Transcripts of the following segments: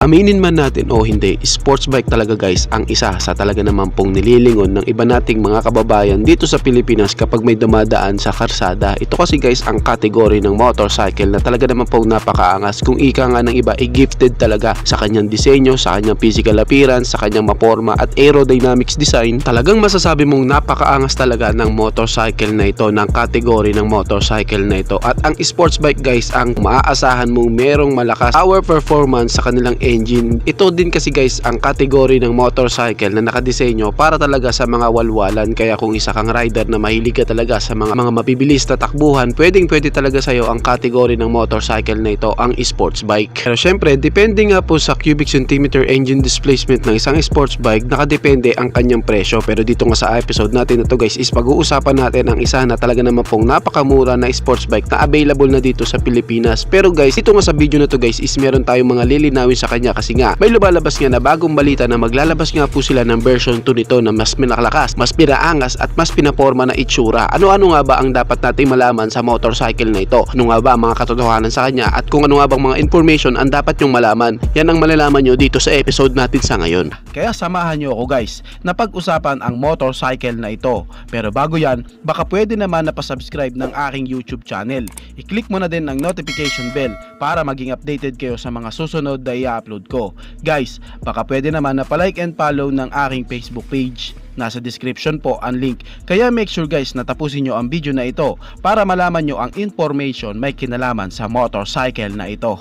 Aminin man natin o hindi, sports bike talaga guys ang isa sa talaga naman pong nililingon ng iba nating mga kababayan dito sa Pilipinas kapag may dumadaan sa karsada. Ito kasi guys ang kategory ng motorcycle na talaga naman pong napakaangas kung ika nga ng iba ay gifted talaga sa kanyang disenyo, sa kanyang physical appearance, sa kanyang maporma at aerodynamics design. Talagang masasabi mong napakaangas talaga ng motorcycle na ito, ng kategory ng motorcycle na ito. At ang sports bike guys ang maaasahan mong merong malakas power performance sa kanilang engine. Ito din kasi guys ang kategory ng motorcycle na nakadisenyo para talaga sa mga walwalan. Kaya kung isa kang rider na mahilig ka talaga sa mga mga mabibilis na takbuhan, pwedeng pwede talaga sa'yo ang kategory ng motorcycle na ito, ang sports bike. Pero syempre, depende nga po sa cubic centimeter engine displacement ng isang sports bike, nakadepende ang kanyang presyo. Pero dito nga sa episode natin na to guys, is pag-uusapan natin ang isa na talaga naman pong napakamura na sports bike na available na dito sa Pilipinas. Pero guys, dito nga sa video na to guys, is meron tayong mga lilinawin sa kanya kasi nga may lumalabas nga na bagong balita na maglalabas nga po sila ng version 2 nito na mas pinakalakas, mas pinaangas at mas pinaporma na itsura. Ano-ano nga ba ang dapat nating malaman sa motorcycle na ito? Ano nga ba mga katotohanan sa kanya at kung ano nga bang mga information ang dapat nyong malaman? Yan ang malalaman nyo dito sa episode natin sa ngayon. Kaya samahan nyo ako guys na pag-usapan ang motorcycle na ito. Pero bago yan, baka pwede naman na pasubscribe ng aking YouTube channel. I-click mo na din ang notification bell para maging updated kayo sa mga susunod na i-upload ko. Guys, baka pwede naman na palike and follow ng aking Facebook page. Nasa description po ang link. Kaya make sure guys na tapusin nyo ang video na ito para malaman nyo ang information may kinalaman sa motorcycle na ito.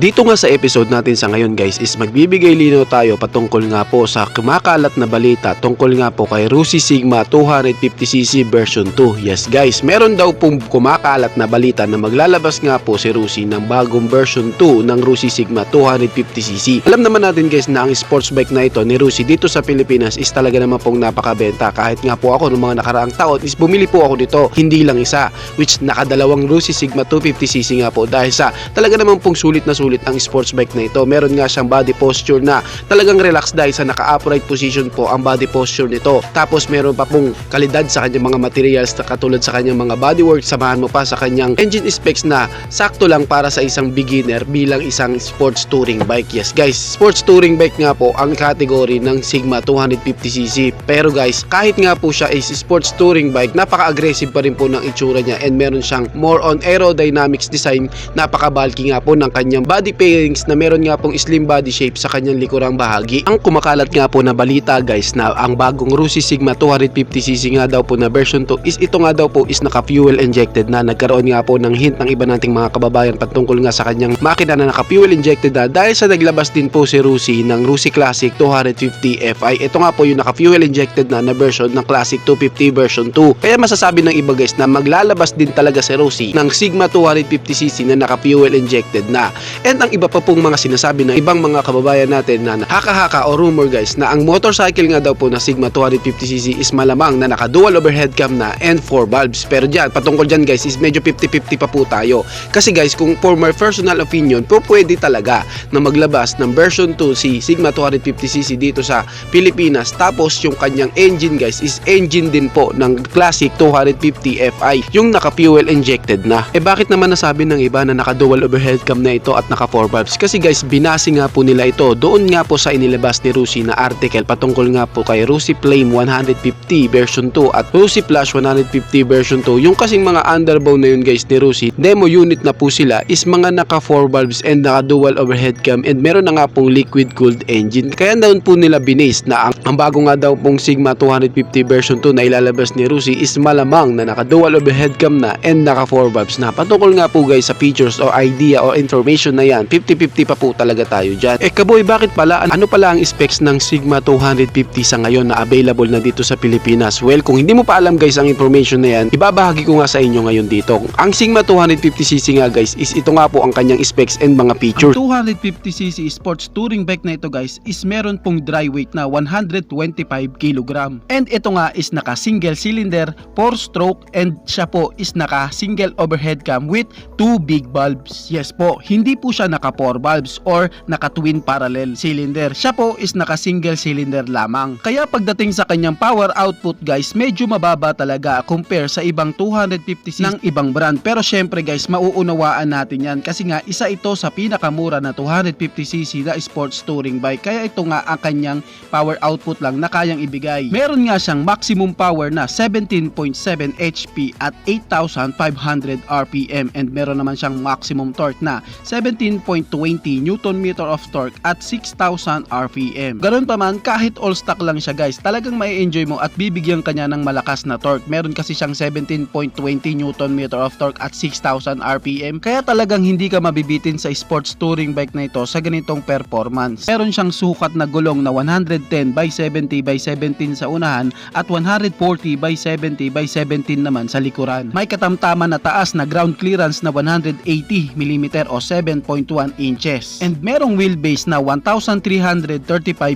Dito nga sa episode natin sa ngayon guys is magbibigay linaw tayo patungkol nga po sa kumakalat na balita tungkol nga po kay Rusi Sigma 250cc version 2. Yes guys, meron daw pong kumakalat na balita na maglalabas nga po si Rusi ng bagong version 2 ng Rusi Sigma 250cc. Alam naman natin guys na ang sports bike na ito ni Rusi dito sa Pilipinas is talaga naman pong napakabenta. Kahit nga po ako noong mga nakaraang taon is bumili po ako dito, hindi lang isa, which nakadalawang Rusi Sigma 250cc nga po dahil sa talaga naman pong sulit na sulit ang sports bike na ito. Meron nga siyang body posture na talagang relax dahil sa naka-upright position po ang body posture nito. Tapos meron pa pong kalidad sa kanyang mga materials na katulad sa kanyang mga bodywork. Samahan mo pa sa kanyang engine specs na sakto lang para sa isang beginner bilang isang sports touring bike. Yes guys, sports touring bike nga po ang category ng Sigma 250cc. Pero guys, kahit nga po siya is sports touring bike, napaka-aggressive pa rin po ng itsura niya and meron siyang more on aerodynamics design. Napaka-bulky nga po ng kanyang body pairings na meron nga pong slim body shape sa kanyang likurang bahagi. Ang kumakalat nga po na balita guys na ang bagong Rusi Sigma 250cc nga daw po na version 2 is ito nga daw po is naka fuel injected na nagkaroon nga po ng hint ng iba nating mga kababayan patungkol nga sa kanyang makina na naka fuel injected na dahil sa naglabas din po si Rusi ng Rusi Classic 250 Fi. Ito nga po yung naka fuel injected na na version ng Classic 250 version 2. Kaya masasabi ng iba guys na maglalabas din talaga si Rusi ng Sigma 250cc na naka fuel injected na. And ang iba pa pong mga sinasabi ng ibang mga kababayan natin na haka-haka o rumor guys na ang motorcycle nga daw po na Sigma 250cc is malamang na naka dual overhead cam na and 4 valves. Pero dyan, patungkol dyan guys is medyo 50-50 pa po tayo. Kasi guys, kung for my personal opinion, po pwede talaga na maglabas ng version 2 si Sigma 250cc dito sa Pilipinas. Tapos yung kanyang engine guys is engine din po ng classic 250 Fi. Yung naka fuel injected na. Eh bakit naman nasabi ng iba na naka dual overhead cam na ito at naka 4 valves kasi guys binasi nga po nila ito. Doon nga po sa inilabas ni Rusi na article patungkol nga po kay Rusi Flame 150 version 2 at Rusi Flash 150 version 2 yung kasing mga underbow na yun guys ni Rusi demo unit na po sila is mga naka 4 valves and naka dual overhead cam and meron na nga pong liquid cooled engine. Kaya doon po nila binase na ang, ang bago nga daw pong Sigma 250 version 2 na ilalabas ni Rusi is malamang na naka dual overhead cam na and naka 4 valves na. Patungkol nga po guys sa features o idea o information na yan. 50-50 pa po talaga tayo dyan. Eh kaboy bakit pala? Ano pala ang specs ng Sigma 250 sa ngayon na available na dito sa Pilipinas? Well kung hindi mo pa alam guys ang information na yan ibabahagi ko nga sa inyo ngayon dito. Ang Sigma 250cc nga guys is ito nga po ang kanyang specs and mga features. Ang 250cc sports touring bike na ito guys is meron pong dry weight na 125 kg. And ito nga is naka single cylinder, 4 stroke and siya po is naka single overhead cam with 2 big bulbs. Yes po, hindi po siya naka 4 bulbs or naka twin parallel cylinder. Siya po is naka single cylinder lamang. Kaya pagdating sa kanyang power output guys, medyo mababa talaga compare sa ibang 250cc ng ibang brand. Pero syempre guys, mauunawaan natin yan kasi nga isa ito sa pinakamura na 250cc na sports touring bike. Kaya ito nga ang kanyang power output lang na kayang ibigay. Meron nga siyang maximum power na 17.7 HP at 8,500 RPM and meron naman siyang maximum torque na 17.20 Newton meter of torque at 6,000 RPM. Ganun pa man, kahit all stock lang siya guys, talagang may enjoy mo at bibigyan kanya ng malakas na torque. Meron kasi siyang 17.20 Newton meter of torque at 6,000 RPM. Kaya talagang hindi ka mabibitin sa sports touring bike na ito sa ganitong performance. Meron siyang sukat na gulong na 110 by 70 by 17 sa unahan at 140 by 70 by 17 naman sa likuran. May katamtaman na taas na ground clearance na 180 mm o 7.1 inches. And merong wheelbase na 1,335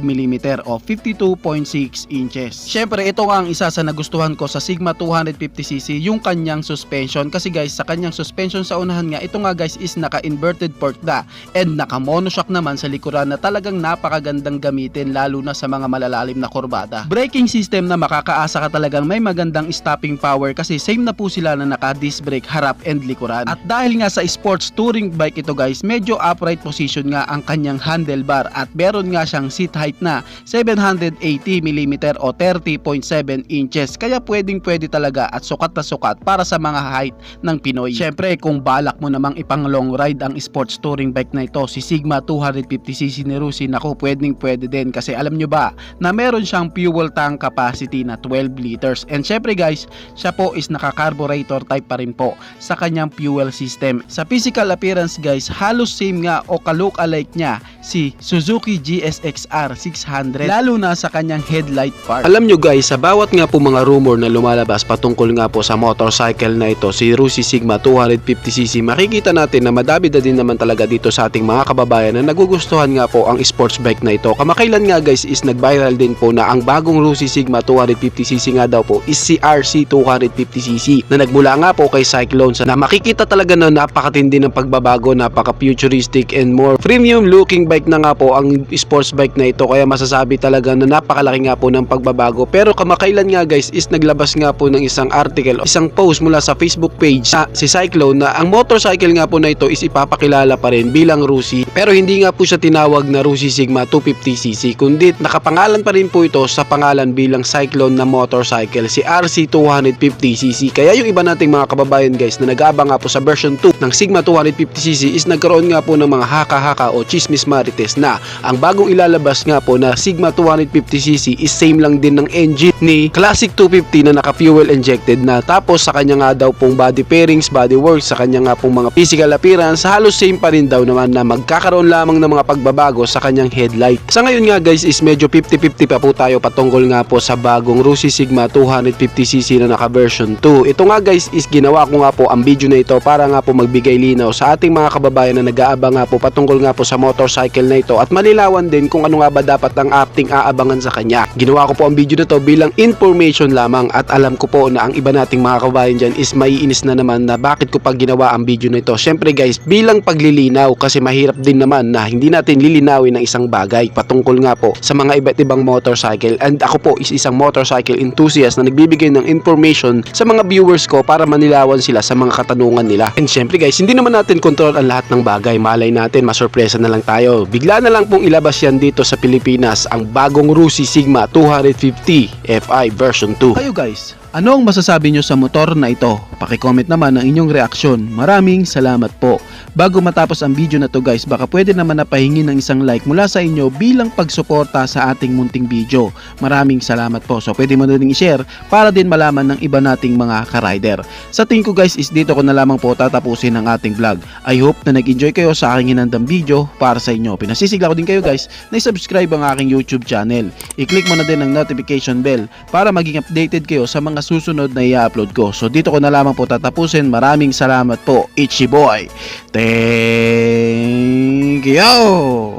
mm o 52.6 inches. Syempre, ito nga ang isa sa nagustuhan ko sa Sigma 250cc, yung kanyang suspension. Kasi guys, sa kanyang suspension sa unahan nga, ito nga guys is naka-inverted fork na and naka-monoshock naman sa likuran na talagang napakagandang gamitin lalo na sa mga malalalim na kurbada. Braking system na makakaasa ka talagang may magandang stopping power kasi same na po sila na naka-disc brake harap and likuran. At dahil nga sa sports touring bike ito guys, medyo upright position nga ang kanyang handlebar at meron nga siyang seat height na 780mm o 30.7 inches. Kaya pwedeng pwede talaga at sukat na sukat para sa mga height ng Pinoy. Syempre kung balak mo namang ipang long ride ang sports touring bike na ito, si Sigma 250cc ni Rusi, naku pwedeng pwede din kasi alam nyo ba na meron siyang fuel tank capacity na 12 liters. And syempre guys, siya po is naka-carburetor type pa rin po sa kanyang fuel system. Sa physical appearance guys, halos same nga o kalook alike niya si Suzuki GSX-R 600 lalo na sa kanyang headlight part. Alam nyo guys, sa bawat nga po mga rumor na lumalabas patungkol nga po sa motorcycle na ito, si Rusi Sigma 250cc, makikita natin na madami na din naman talaga dito sa ating mga kababayan na nagugustuhan nga po ang sports bike na ito. Kamakailan nga guys is nag-viral din po na ang bagong Rusi Sigma 250cc nga daw po is si RC 250cc na nagmula nga po kay Cyclone na makikita talaga na napakatindi ng pagbabago, napaka-futuristic and more premium looking bike na nga po ang sports bike na ito. Kaya masasabi talaga na napakalaki nga po ng pagbabago. Pero kamakailan nga guys is naglabas nga po ng isang article isang post mula sa Facebook page na si Cyclone na ang motorcycle nga po na ito is ipapakilala pa rin bilang Rusi. Pero hindi nga po siya tinawag na Rusi Sigma 250cc kundi nakapangalan pa rin po ito sa pangalan bilang Cyclone na motorcycle si RC 250cc kaya yung iba nating mga kababayan guys na nag-aabang nga po sa version 2 ng Sigma 250cc is nagkaroon nga po ng mga haka-haka o chismis marites na ang bagong ilalabas nga po na Sigma 250cc is same lang din ng engine ni Classic 250 na naka-fuel injected na tapos sa kanya nga daw pong body pairings, body works, sa kanya nga pong mga physical appearance halos same pa rin daw naman na magkakaroon lamang ng mga pagbabago sa kanyang headlight. Sa ngayon nga guys is medyo 50-50 pa po tayo patungkol nga po sa bagong Rusi Sigma 250cc na naka version 2. Ito nga guys is ginawa ko nga po ang video na ito para nga po magbigay linaw sa ating mga kababayan na nag-aabang nga po patungkol nga po sa motorcycle na ito at malilawan din kung ano nga ba dapat ang ating aabangan sa kanya. Ginawa ko po ang video na to bilang information lamang at alam ko po na ang iba nating mga kababayan dyan is maiinis na naman na bakit ko pa ginawa ang video na ito. Syempre guys, bilang paglilinaw kasi mahirap din naman na hindi natin lilinawin ang isang bagay patungkol nga po sa mga iba't ibang motorcycle and ako po is isang motorcycle enthusiast na nagbibigay ng information sa mga viewers ko para manilawan sila sa mga katanungan nila. And syempre guys, hindi naman natin control ang lahat ng bagay. Malay natin, masurpresa na lang tayo. Bigla na lang pong ilabas yan dito sa Pilipinas ang bagong Rusi Sigma 250 FI version 2. Kayo guys, ano ang masasabi nyo sa motor na ito? Pakicomment naman ang inyong reaksyon. Maraming salamat po. Bago matapos ang video na to guys, baka pwede naman napahingi ng isang like mula sa inyo bilang pagsuporta sa ating munting video. Maraming salamat po. So pwede mo na rin i-share para din malaman ng iba nating mga ka-rider. Sa tingin ko guys is dito ko na lamang po tatapusin ang ating vlog. I hope na nag-enjoy kayo sa aking hinandang video para sa inyo. Pinasisigla ko din kayo guys na i-subscribe ang aking YouTube channel. I-click mo na din ang notification bell para maging updated kayo sa mga susunod na i-upload ko. So dito ko na lamang po tatapusin. Maraming salamat po. Ichi boy. Thank you!